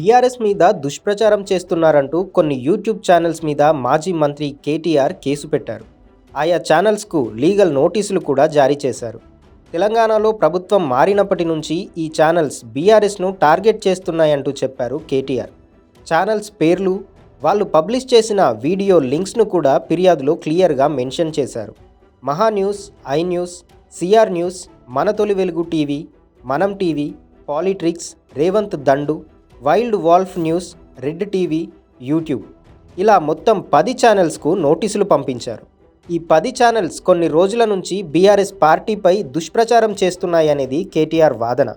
BRS మీద దుష్ప్రచారం చేస్తున్నారంటూ కొన్ని యూట్యూబ్ ఛానల్స్ మీద మాజీ మంత్రి కేటీఆర్ కేసు పెట్టారు. ఆయా ఛానల్స్కు లీగల్ నోటీసులు కూడా జారీ చేశారు. తెలంగాణలో ప్రభుత్వం మారినప్పటి నుంచి ఈ ఛానల్స్ బీఆర్ఎస్ను టార్గెట్ చేస్తున్నాయంటూ చెప్పారు కేటీఆర్. ఛానల్స్ పేర్లు వాళ్ళు పబ్లిష్ చేసిన వీడియో లింక్స్ను కూడా ఫిర్యాదులో క్లియర్గా మెన్షన్ చేశారు. Maha news I news CR news మన Toli Velugu TV Manam TV Politricks Revanth Dandu wild wolf news red TV YouTube. ఇలా మొత్తం పది ఛానల్స్కు నోటీసులు పంపించారు. ఈ పది ఛానల్స్ కొన్ని రోజుల నుంచి బీఆర్ఎస్ పార్టీపై దుష్ప్రచారం చేస్తున్నాయనేది కేటీఆర్ వాదన.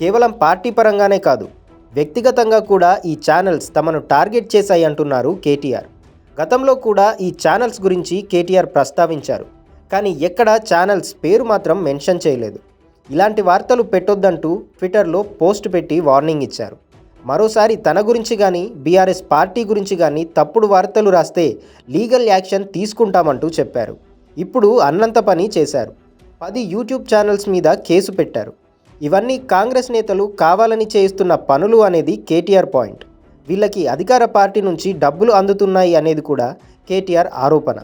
కేవలం పార్టీ పరంగానే కాదు వ్యక్తిగతంగా కూడా ఈ ఛానల్స్ తమను టార్గెట్ చేశాయి అంటున్నారు కేటీఆర్. గతంలో కూడా ఈ ఛానల్స్ గురించి కేటీఆర్ ప్రస్తావించారు కానీ ఎక్కడ ఛానల్స్ పేరు మాత్రం మెన్షన్ చేయలేదు. ఇలాంటి వార్తలు పెట్టొద్దంటూ ట్విట్టర్లో పోస్ట్ పెట్టి వార్నింగ్ ఇచ్చారు. మరోసారి తన గురించి కానీ బీఆర్ఎస్ పార్టీ గురించి కానీ తప్పుడు వార్తలు రాస్తే లీగల్ యాక్షన్ తీసుకుంటామంటూ చెప్పారు. ఇప్పుడు అన్నంత పని చేశారు. పది యూట్యూబ్ ఛానల్స్ మీద కేసు పెట్టారు. ఇవన్నీ కాంగ్రెస్ నేతలు కావాలని చేయిస్తున్న పనులు అనేది కేటీఆర్ పాయింట్. వీళ్ళకి అధికార పార్టీ నుంచి డబ్బులు అందుతున్నాయి అనేది కూడా కేటీఆర్ ఆరోపణ.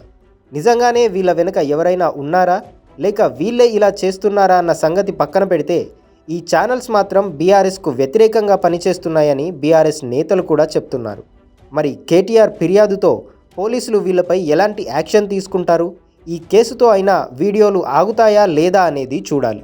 నిజంగానే వీళ్ళ వెనుక ఎవరైనా ఉన్నారా? లేక వీళ్ళే ఇలా చేస్తున్నారా అన్న సంగతి పక్కన పెడితే ఈ ఛానల్స్ మాత్రం బీఆర్ఎస్కు వ్యతిరేకంగా పనిచేస్తున్నాయని బీఆర్ఎస్ నేతలు కూడా చెప్తున్నారు. మరి కేటీఆర్ ఫిర్యాదుతో పోలీసులు వీళ్ళపై ఎలాంటి యాక్షన్ తీసుకుంటారు? ఈ కేసుతో అయినా వీడియోలు ఆగుతాయా లేదా అనేది చూడాలి.